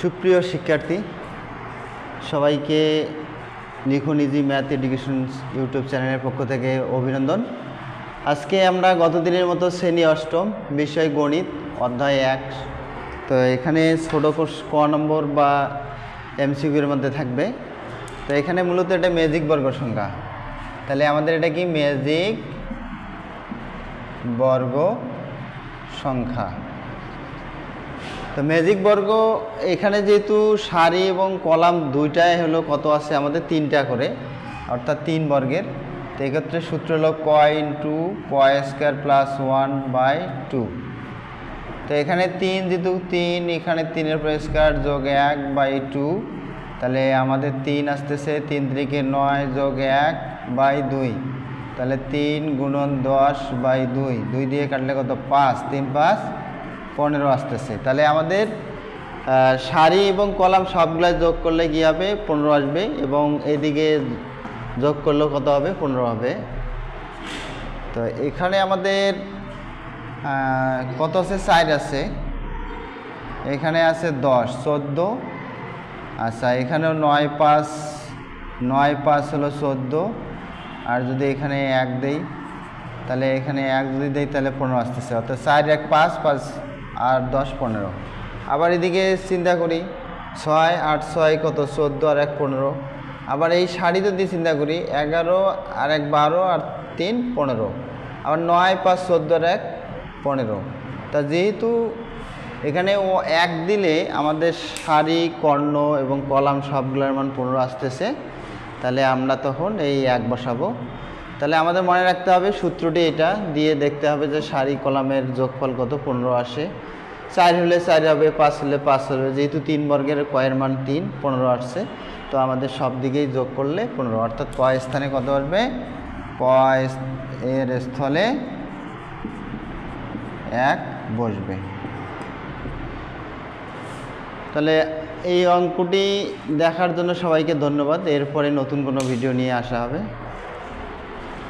সুপ্রিয় শিক্ষার্থী, সবাইকে লিখুন ইজি ম্যাথ এডুকেশন ইউটিউব চ্যানেলের পক্ষ থেকে অভিনন্দন। আজকে আমরা গত দিনের মতো শ্রেণি অষ্টম বিষয় গণিত, অধ্যায় এক। তো এখানে ছোটো কোর্স ক নম্বর বা এমসিকিউর মধ্যে থাকবে। তো এখানে মূলত এটা ম্যাজিক বর্গ সংখ্যা তাহলে আমাদের এটা কি ম্যাজিক বর্গ সংখ্যা? তো ম্যাজিক বর্গ, এখানে যেহেতু সারি এবং কলাম দুইটাই হলো কত আছে? আমাদের তিনটা করে, অর্থাৎ তিন বর্গের। তো এক্ষেত্রে সূত্র হলো কয় ইন্টু কয় square plus one by two তো এখানে তিন, যেহেতু তিন, এখানে তিনের স্কোয়ার যোগ এক বাই টু তাহলে আমাদের তিন আসতেছে, তিন থেকে নয় যোগ এক বাই দুই। তাহলে তিন গুণন দশ বাই দুই। দুই দিয়ে কাটলে কত? পাঁচ। তিন, পাঁচ। পনেরো আসতেছে। তাহলে আমাদের সারি এবং কলাম সবগুলো যোগ করলে কী হবে? পনেরো আসবে এবং এদিকে যোগ করলেও কত হবে? পনেরো হবে। তো এখানে আমাদের কত আছে? সাইড আছে। এখানে আছে দশ, চোদ্দ। আচ্ছা এখানেও নয় পাঁচ নয় পাঁচ হলো চোদ্দ। আর যদি এখানে এক দেই, তাহলে এখানে এক যদি দেই, তাহলে পনেরো আসতেছে। অর্থাৎ চার এক পাঁচ পাঁচ আর দশ, পনেরো। আবার এদিকে চিন্তা করি, ছয়, আট, ছয়, কত? চোদ্দ আর এক, পনেরো। আবার এই শাড়ি যদি চিন্তা করি, এগারো আর এক, বারো আর তিন, পনেরো। আবার নয়, পাঁচ, চোদ্দ আর এক, পনেরো। তা যেহেতু এখানে ও এক দিলে আমাদের সারি কর্ণ এবং কলাম সবগুলোর মান পনেরো আসতেছে, তাহলে আমরা তখন এই এক বসাবো। তাহলে আমাদের মনে রাখতে হবে সূত্রটি এটা, দিয়ে দেখতে হবে যে সারি কলামের যোগফল কত, পনেরো আসে। চার হলে চার হবে, পাঁচ হলে পাঁচ হবে, যেহেতু তিন বর্গের কয়ের মান তিন, পনেরো আসছে। তো আমাদের সব দিকেই যোগ করলে পনেরো, অর্থাৎ কয় স্থানে কত আসবে? কয় এর স্থলে এক বসবে। তাহলে এই অঙ্কটি দেখার জন্য সবাইকে ধন্যবাদ। এরপরে নতুন কোনো ভিডিও নিয়ে আসা হবে।